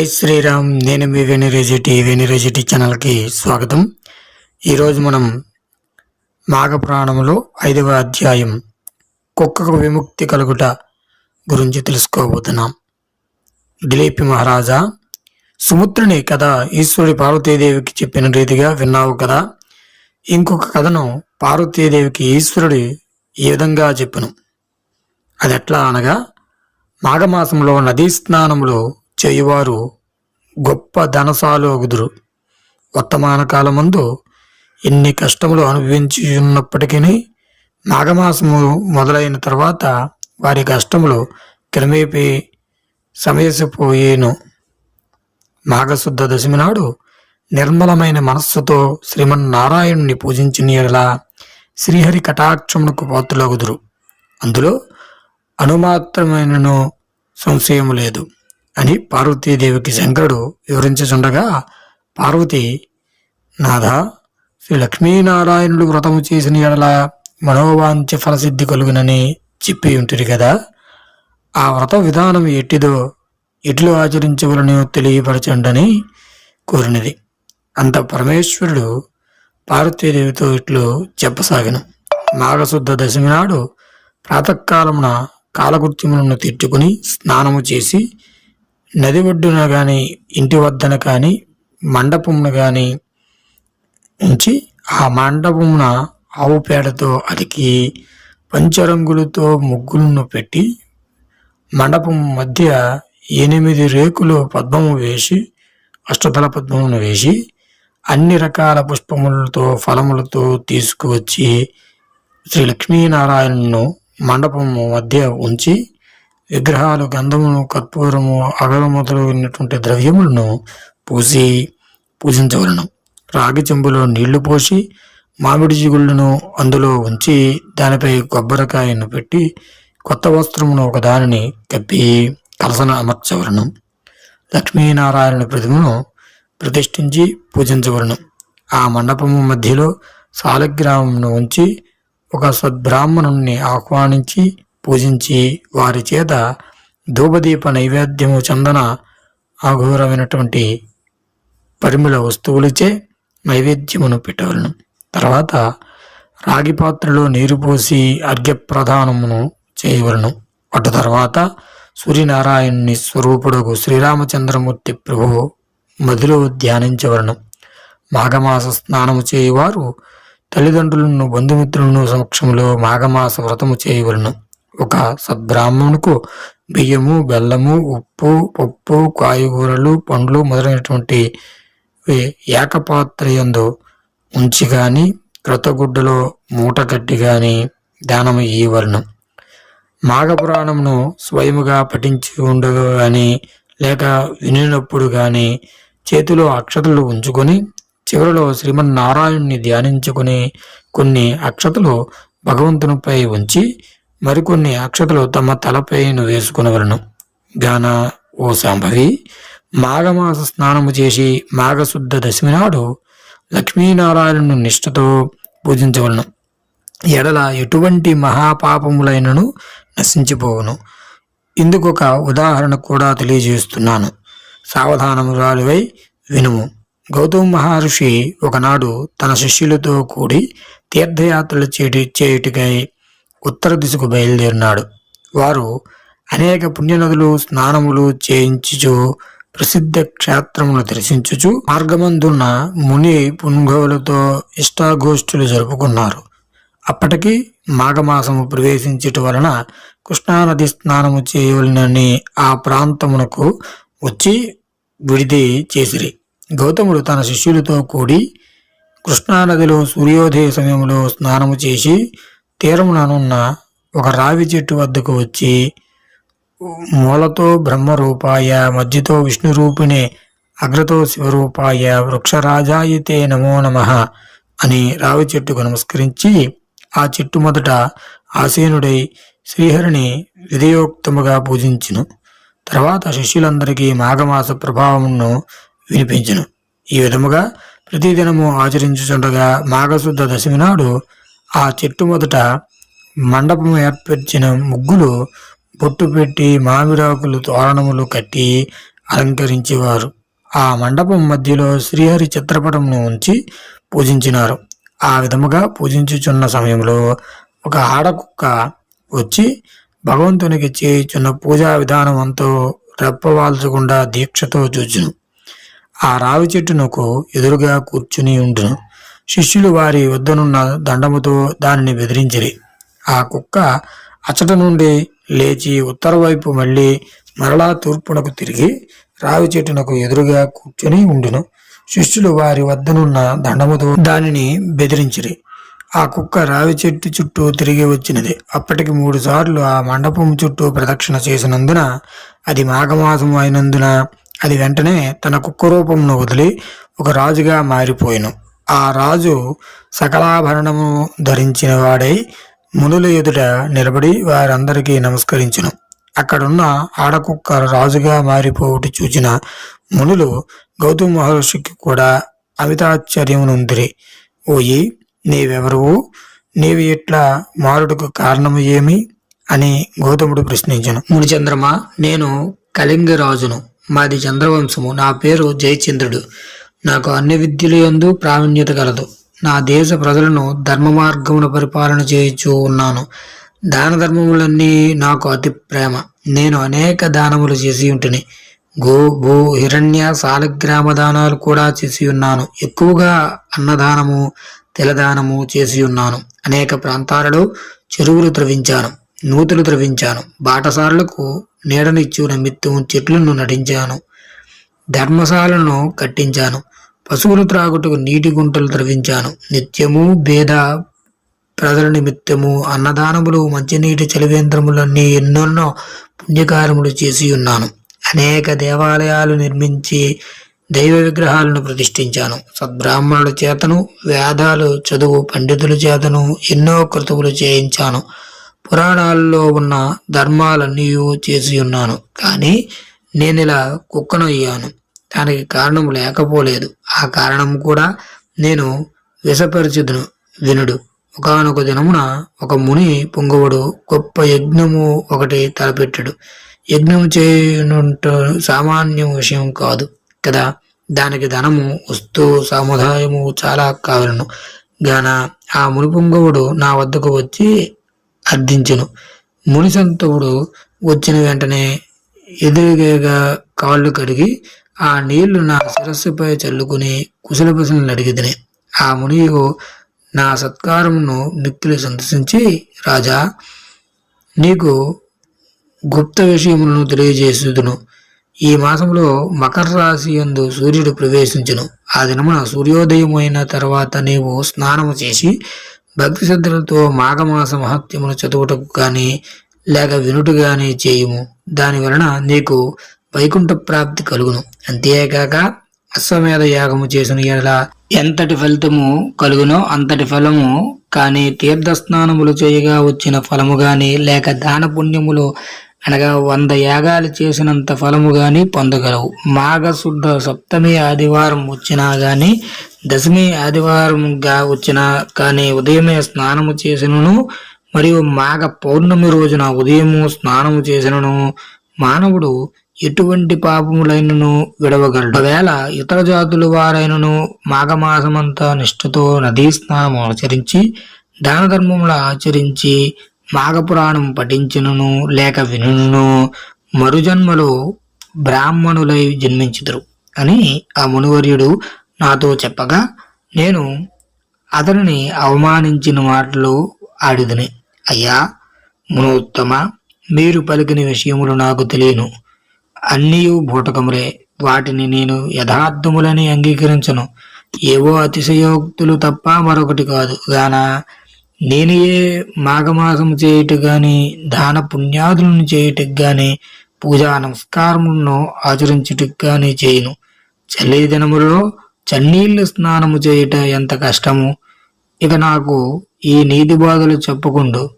జై శ్రీరామ్ నేను మీ వెనిరేజిటీ వెనిరేజిటీ ఛానల్కి స్వాగతం. ఈరోజు మనం మాఘపురాణంలో ఐదవ అధ్యాయం కుక్కకు విముక్తి కలుగుట గురించి తెలుసుకోబోతున్నాం. దిలీపి మహారాజా సుముత్రుని కథ ఈశ్వరుడి పార్వతీదేవికి చెప్పిన రీతిగా విన్నావు కదా. ఇంకొక కథను పార్వతీదేవికి ఈశ్వరుడు ఈ విధంగా చెప్పును. అది ఎట్లా అనగా మాఘమాసంలో నదీ స్నానములు చేయువారు గొప్ప ధనసాలోగుదురు. వర్తమాన కాలమందు ఎన్ని కష్టములు అనుభవించి ఉన్నప్పటికీ మాఘమాసము మొదలైన తర్వాత వారి కష్టములు క్రమేపీ సమయసిపోయేను. మాఘశుద్ధ దశమి నాడు నిర్మలమైన మనస్సుతో శ్రీమన్నారాయణుని పూజించిన యెడల శ్రీహరి కటాక్షమునకు పాత్రులగుదురు. అందులో అనుమాత్రమైనను సంశయము లేదు. అని పార్వతీదేవికి శంకరుడు వివరించుచుండగా పార్వతి నాథ శ్రీ లక్ష్మీనారాయణుడు వ్రతము చేసిన ఎడల మనోవాంఛ ఫలసిద్ధి కలుగునని చెప్పి ఉంటుంది కదా. ఆ వ్రత విధానం ఎట్టిదో ఎట్లు ఆచరించవలనో తెలియపరచండని కోరినది. అంత పరమేశ్వరుడు పార్వతీదేవితో ఇట్లు చెప్పసాగను. మాఘశుద్ధ దశమి నాడు ప్రాతకాలమున కాలకృత్యములను తీర్చుకుని స్నానము చేసి నది ఒడ్డున కానీ ఇంటి వద్దన కానీ మండపమున కానీ ఉంచి ఆ మండపమున ఆవు పేడతో అలికి పంచరంగులతో ముగ్గులను పెట్టి మండపం మధ్య ఎనిమిది రేకులు పద్మము వేసి అష్టఫల పద్మమును వేసి అన్ని రకాల పుష్పములతో ఫలములతో తీసుకువచ్చి శ్రీ లక్ష్మీనారాయణను మండపము మధ్య ఉంచి విగ్రహాలు గంధమును కర్పూరము అగల మొదలు ఉన్నటువంటి ద్రవ్యములను పూసి పూజించవలను. రాగి చెంబులో నీళ్ళు పోసి మామిడి జిగుళ్ళను అందులో ఉంచి దానిపై కొబ్బరికాయను పెట్టి కొత్త వస్త్రమును ఒకదానిని కప్పి కలసన అమర్చవలను. లక్ష్మీనారాయణ ప్రతిమను ప్రతిష్ఠించి పూజించవలను. ఆ మండపము మధ్యలో సాలగ్రామమును ఉంచి ఒక సద్బ్రాహ్మణుణ్ణి ఆహ్వానించి పూజించి వారి చేత ధూపదీప నైవేద్యము చందన అఘోరమైనటువంటి పరిమళ వస్తువులచే నైవేద్యమును పెట్టవలను. తర్వాత రాగి పాత్రలో నీరు పోసి అర్ఘ్యప్రదానమును చేయవలను. అటు తర్వాత సూర్యనారాయణుని స్వరూపుడకు శ్రీరామచంద్రమూర్తి ప్రభువు మదిలో ధ్యానించవలను. మాఘమాస స్నానము చేయువారు తల్లిదండ్రులను బంధుమిత్రులను సమక్షంలో మాఘమాస వ్రతము చేయవలను. ఒక సద్బ్రాహ్మణుకు బియ్యము బెల్లము ఉప్పు పప్పు కాయగూరలు పండ్లు మొదలైనటువంటి ఏకపాత్రయందు ఉంచి కానీ క్రతగుడ్డలో మూట కట్టి గాని దానము ఇవ్వలను మాఘపురాణమును స్వయముగా పఠించి ఉండగా కానీ లేక వినినప్పుడు కానీ చేతిలో అక్షతలు ఉంచుకొని చివరిలో శ్రీమన్నారాయణుని ధ్యానించుకుని కొన్ని అక్షతలు భగవంతునిపై ఉంచి మరికొన్ని అక్షతలు తమ తలపైన వేసుకునవలను. గాన ఓ శాంభవి మాఘమాస స్నానము చేసి మాఘశుద్ధ దశమి నాడు లక్ష్మీనారాయణను నిష్ఠతో పూజించవలను. ఎడల ఎటువంటి మహాపాపములైనను నశించిపోవును. ఇందుకొక ఉదాహరణ కూడా తెలియజేస్తున్నాను. సావధానమురాలువై వినుము. గౌతమ మహర్షి ఒకనాడు తన శిష్యులతో కూడి తీర్థయాత్రలు చేటి చేయుటికై ఉత్తర దిశకు బయలుదేరినాడు. వారు అనేక పుణ్యనదులు స్నానములు చేయించుచు ప్రసిద్ధ క్షేత్రములు దర్శించుచు మార్గమందున్న ముని పుంగవులతో ఇష్టాగోష్ఠులు జరుపుకున్నారు. అప్పటికి మాఘమాసము ప్రవేశించట వలన కృష్ణానది స్నానము చేయవలనని ఆ ప్రాంతమునకు వచ్చి విడిది చేసిరి. గౌతముడు తన శిష్యులతో కూడి కృష్ణానదిలో సూర్యోదయ సమయంలో స్నానము చేసి తీరముననున్న ఒక రావి చెట్టు వద్దకు వచ్చి మూలతో బ్రహ్మరూపాయ మధ్యతో విష్ణురూపిణే అగ్రతో శివరూపాయ వృక్షరాజాయితే నమో నమ అని రావి చెట్టుకు నమస్కరించి ఆ చెట్టు మొదట ఆసీనుడై శ్రీహరిని విధయోక్తముగా పూజించును. తర్వాత శిష్యులందరికీ మాఘమాస ప్రభావమును వినిపించును. ఈ విధముగా ప్రతిదినము ఆచరించుచుండగా మాఘశుద్ధ దశమి నాడు ఆ చెట్టు మొదట మండపం ఏర్పరిచిన ముగ్గులు బొట్టు పెట్టి మామిడాకులు తోరణములు కట్టి అలంకరించేవారు. ఆ మండపం మధ్యలో శ్రీహరి చిత్రపటంను ఉంచి పూజించినారు. ఆ విధముగా పూజించుచున్న సమయంలో ఒక ఆడకుక్క వచ్చి భగవంతునికి చేయుచున్న పూజా విధానం అంతా రెప్పవాల్చకుండా దీక్షతో చూచును. ఆ రావి చెట్టునకు ఎదురుగా కూర్చుని ఉండును. శిష్యులు వారి వద్దనున్న దండముతో దానిని బెదిరించిరి. ఆ కుక్క అచ్చట నుండి లేచి ఉత్తరవైపు మళ్ళీ మరలా తూర్పునకు తిరిగి రావి చెట్టునకు ఎదురుగా కూర్చుని ఉండును. శిష్యులు వారి వద్దనున్న దండముతో దానిని బెదిరించిరి. ఆ కుక్క రావి చెట్టు చుట్టూ తిరిగి వచ్చినది. అప్పటికి మూడు సార్లు ఆ మండపం చుట్టూ ప్రదక్షిణ చేసినందున అది మాఘమాసం అయినందున అది వెంటనే తన కుక్క రూపంను వదిలి ఒక రాజుగా మారిపోయిను. ఆ రాజు సకలాభరణము ధరించిన వాడై మునుల ఎదుట నిలబడి వారందరికీ నమస్కరించును. అక్కడున్న ఆడకుక్క రాజుగా మారిపోవుటి చూచిన మునులు గౌతమ మహర్షికి కూడా అమితాశ్చర్యమునుందిరి. ఓయి నీవెవరువు? నీవు ఇట్లా మారుడుకు కారణము ఏమి? అని గౌతముడు ప్రశ్నించను. మునిచంద్రమా నేను కళింగ రాజును మాది చంద్రవంశము. నా పేరు జయచంద్రుడు. నాకు అన్ని విద్యల యందు ప్రావీణ్యత కలదు. నా దేశ ప్రజలను ధర్మ మార్గమున పరిపాలన చేయుచూ ఉన్నాను. దాన ధర్మములన్నీ నాకు అతి ప్రేమ. నేను అనేక దానములు చేసి ఉంటుని. గో భూ హిరణ్య సాలగ్రామ దానాలు కూడా చేసి ఉన్నాను. ఎక్కువగా అన్నదానము తెలదానము చేసి ఉన్నాను. అనేక ప్రాంతాలలో చెరువులు త్రవించాను నూతులు త్రవించాను. బాటసారులకు నీడనిచ్చు నిమిత్తం చెట్లను నటించాను. ధర్మశాలను కట్టించాను. పశువులు త్రాగుటకు నీటి గుంటలు త్రవించాను నిత్యము భేద ప్రజల నిమిత్తము అన్నదానములు మంచినీటి చలివేంద్రములన్నీ ఎన్నెన్నో పుణ్యకార్యములు చేసి ఉన్నాను. అనేక దేవాలయాలు నిర్మించి దైవ విగ్రహాలను ప్రతిష్ఠించాను. సద్బ్రాహ్మణుల చేతను వేదాలు చదువు పండితుల చేతను ఎన్నో కృతువులు చేయించాను. పురాణాల్లో ఉన్న ధర్మాలన్నీ చేసి ఉన్నాను. కానీ నేను ఇలా కుక్కను అయ్యాను దానికి కారణం లేకపోలేదు. ఆ కారణం కూడా నేను విషపరిచితును వినుడు. ఒకనొక దినమున ఒక ముని పొంగవుడు గొప్ప యజ్ఞము ఒకటి తలపెట్టాడు. యజ్ఞం చేయనుంట సామాన్య విషయం కాదు కదా? దానికి ధనము వస్తు సముదాయము చాలా కావలను. గాన ఆ ముని పొంగవుడు నా వద్దకు వచ్చి అర్థించెను ముని సంతవుడు వచ్చిన వెంటనే ఎదురుగా కాళ్ళు కడిగి ఆ నీళ్ళు నా శిరస్సుపై చల్లుకుని కుశలపుశలను అడిగిదిని ఆ మునియు నా సత్కారమును మిక్కిలి సంతసించి రాజా నీకు గుప్త విషయములను తెలియజేసుదును. ఈ మాసంలో మకర రాశి యందు సూర్యుడు ప్రవేశించును. ఆ దినమున సూర్యోదయం అయిన తర్వాత నీవు స్నానము చేసి భక్తి శ్రద్ధలతో మాఘమాస మహత్యమును చదువుటకు కానీ లేక వినుట కానీ చేయుము. దాని వలన నీకు వైకుంఠ ప్రాప్తి కలుగును. అంతేకాక అశ్వమేధ యాగము చేసిన ఎడల ఎంతటి ఫలితము కలుగునో అంతటి ఫలము కానీ తీర్థ స్నానములు చేయగా వచ్చిన ఫలము గాని లేక దాన పుణ్యములు అనగా వంద యాగాలు చేసినంత ఫలము గాని పొందగలవు. మాఘశుద్ధ సప్తమి ఆదివారం వచ్చినా గాని దశమి ఆదివారంగా వచ్చినా కానీ ఉదయమే స్నానము చేసినను మరియు మాఘ పౌర్ణమి రోజున ఉదయము స్నానము చేసినను మానవుడు ఎటువంటి పాపములైనను విడవగలడు? ఒకవేళ ఇతర జాతుల వారైనను మాఘమాసమంతా నిష్ఠతో నదీ స్నానం ఆచరించి దాన ధర్మములు ఆచరించి మాఘపురాణం పఠించినను లేక వినును మరుజన్మలో బ్రాహ్మణులై జన్మించుదురు అని ఆ మునివర్యుడు నాతో చెప్పగా నేను అతనిని అవమానించిన మాటలు ఆడిదని. అయ్యా మునోత్తమ మీరు పలికిన విషయములు నాకు తెలియను. అన్నీయు బూటకములే వాటిని నేను యథార్థములని అంగీకరించను. ఏవో అతిశయోక్తులు తప్ప మరొకటి కాదు. గాన నేను ఏ మాఘమాసము చేయుట గాని దాన పుణ్యాదులను చేయుటకు గాని పూజా నమస్కారములను ఆచరించుటకు గాని చేయను. చల్లి దినములలో చన్నీళ్ళు స్నానము చేయుట ఎంత కష్టము? ఇక నాకు ఈ నీతి బాధలు చెప్పుకుండు.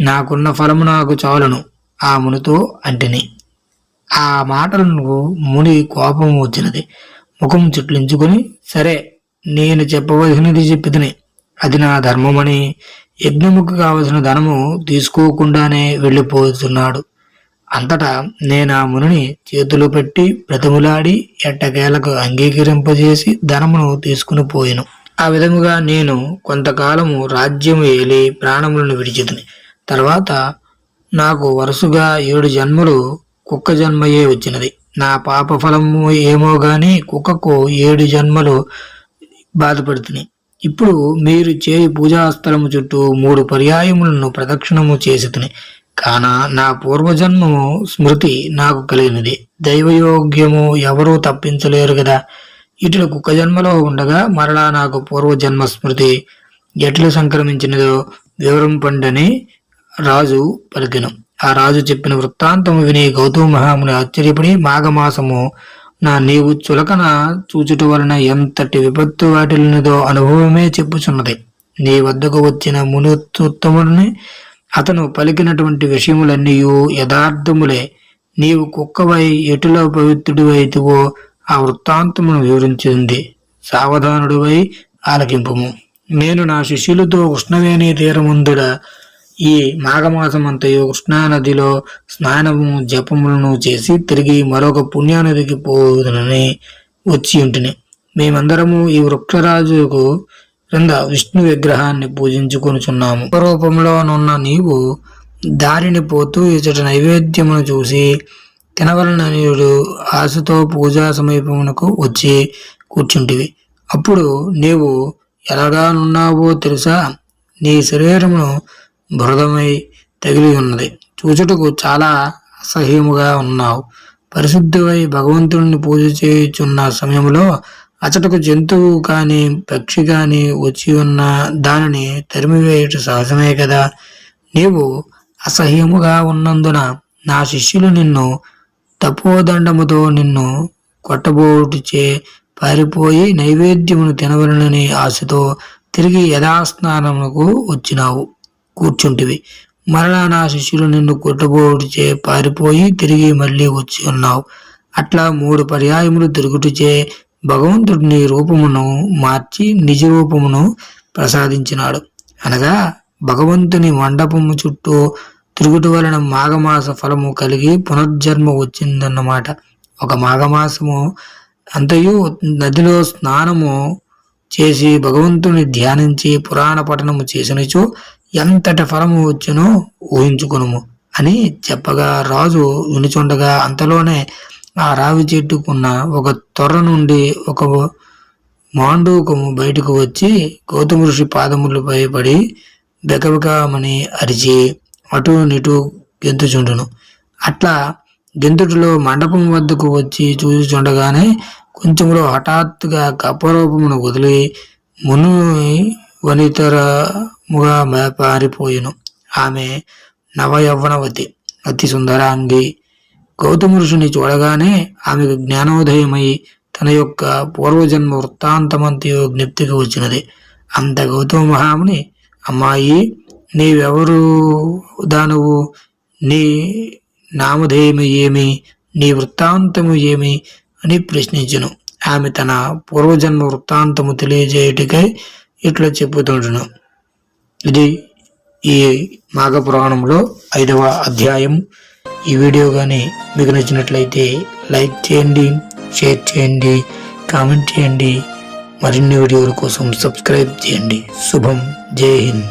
నాకున్న ఫలము నాకు చాలును. ఆ మునితో అంటిని. ఆ మాటలకు ముని కోపం వచ్చినది. ముఖం చుట్లించుకొని సరే నేను చెప్పవలసినది చెప్పిదని అది నా ధర్మమని యజ్ఞముకు కావలసిన ధనము తీసుకోకుండానే వెళ్ళిపోతున్నాడు. అంతటా నేను ఆ మునిని చేతులు పెట్టి ప్రతిములాడి ఎట్టకేలకు అంగీకరింపజేసి ధనమును తీసుకుని పోయాను. ఆ విధముగా నేను కొంతకాలము రాజ్యము ఏలి ప్రాణములను విడిచితిని. తర్వాత నాకు వరుసగా ఏడు జన్మలు కుక్క జన్మయే వచ్చినది. నా పాప ఫలము ఏమో గాని కుక్కకు ఏడు జన్మలు బాధపడుతున్నాయి ఇప్పుడు మీరు చేయి పూజాస్థలము చుట్టూ మూడు పర్యాయములను ప్రదక్షిణము చేసి కాన నా పూర్వజన్మము స్మృతి నాకు కలిగినది. దైవయోగ్యము ఎవరూ తప్పించలేరు కదా ఇటు కుక్క జన్మలో ఉండగా మరలా నాకు పూర్వజన్మ స్మృతి ఎట్లు సంక్రమించినదో వివరం పండని రాజు పలికినం. ఆ రాజు చెప్పిన వృత్తాంతము విని గౌతమ మహాముని ఆశ్చర్యపడి మాఘమాసము నా నీవు చులకన చూచుట వలన ఎంతటి విపత్తు వాటిల్నిదో అనుభవమే చెప్పుచున్నది. నీ వద్దకు వచ్చిన మునిత్తుత్తముని అతను పలికినటువంటి విషయములన్నీ యథార్థములే. నీవు కుక్కవై ఎటులో పవిత్రుడివైతువో ఆ వృత్తాంతమును వివరించింది సావధానుడివై ఆలకింపుము. నేను నా శిష్యులతో ఉష్ణవేణి తీరముందుడ ఈ మాఘమాసమంతయు కృష్ణానదిలో స్నానము జపములను చేసి తిరిగి మరొక పుణ్యానదికి పోదునని వచ్చి ఉంటిని మేమందరము ఈ వృక్షరాజుకు క్రింద విష్ణు విగ్రహాన్ని పూజించుకొనుచున్నాము. రూపంలోనున్న నీవు దారిని పోతూ ఇచ్చట నైవేద్యమును చూసి తినవలనయుడు ఆశతో పూజా సమీపమునకు వచ్చి కూర్చుంటివి. అప్పుడు నీవు ఎలాగానున్నావో తెలుసా? నీ శరీరమును బురదమై తగిలి ఉన్నది. చూచుటకు చాలా అసహ్యముగా ఉన్నావు. పరిశుద్ధమై భగవంతుడిని పూజ చేయుచున్న సమయంలో అచటకు జంతువు కాని పక్షి కాని వచ్చి ఉన్న దానిని తరిమివేయుట సహజమే కదా? నీవు అసహ్యముగా ఉన్నందున నా శిష్యులు నిన్ను తపోదండముతో నిన్ను కొట్టబోటుచే పారిపోయి నైవేద్యమును తినవలనని ఆశతో తిరిగి యథాస్నానమునకు వచ్చినావు. కూర్చుంటివి. మరలా నా శిష్యులు నిన్ను కొట్టుబోడిచే పారిపోయి తిరిగి మళ్ళీ వచ్చి ఉన్నావు. అట్లా మూడు పర్యాయములు తిరుగుటిచే భగవంతుడు నీ రూపమును మార్చి నిజ రూపమును ప్రసాదించినాడు. అనగా భగవంతుని మండపము చుట్టూ తిరుగుట వలన మాఘమాస ఫలము కలిగి పునర్జన్మ వచ్చిందన్నమాట. ఒక మాఘమాసము అంతయు నదిలో స్నానము చేసి భగవంతుని ధ్యానించి పురాణ పఠనము చేసినచో ఎంతటి ఫలము వచ్చునో ఊహించుకునుము అని చెప్పగా రాజు వినుచుండగా అంతలోనే ఆ రావి చెట్టుకున్న ఒక తొర్ర నుండి ఒక మాండూకము బయటకు వచ్చి గౌతమ ఋషి పాదములపై పడి బెకబెకమని అరిచి అటు నిటు గెంతుచుండును. అట్లా గెంతుటిలో మండపం వద్దకు వచ్చి చూచుచుండగానే కొంచెంలో హఠాత్తుగా కప్పరూపమును వదిలి మును వనితరముగా పారిపోయిను ఆమె నవయవ్వనవతి. అతి సుందరాంగి. గౌతమ ఋషిని చూడగానే ఆమెకు జ్ఞానోదయమై తన యొక్క పూర్వజన్మ వృత్తాంతమంతయో జ్ఞప్తికి వచ్చినది. అంత గౌతమ మహాముని అమ్మాయి నీవెవరు దానవు నీ నామధేయము ఏమి? నీ వృత్తాంతము ఏమి? అని ప్రశ్నించను. ఆమె తన పూర్వజన్మ వృత్తాంతము తెలియజేయటికై ఇట్లా చెప్పుతుండను ఇది ఈ మాఘపురాణంలో ఐదవ అధ్యాయం. ఈ వీడియో కానీ మీకు నచ్చినట్లయితే లైక్ చేయండి షేర్ చేయండి కామెంట్ చేయండి. మరిన్ని వీడియోల కోసం సబ్స్క్రైబ్ చేయండి. శుభం. జై హింద్.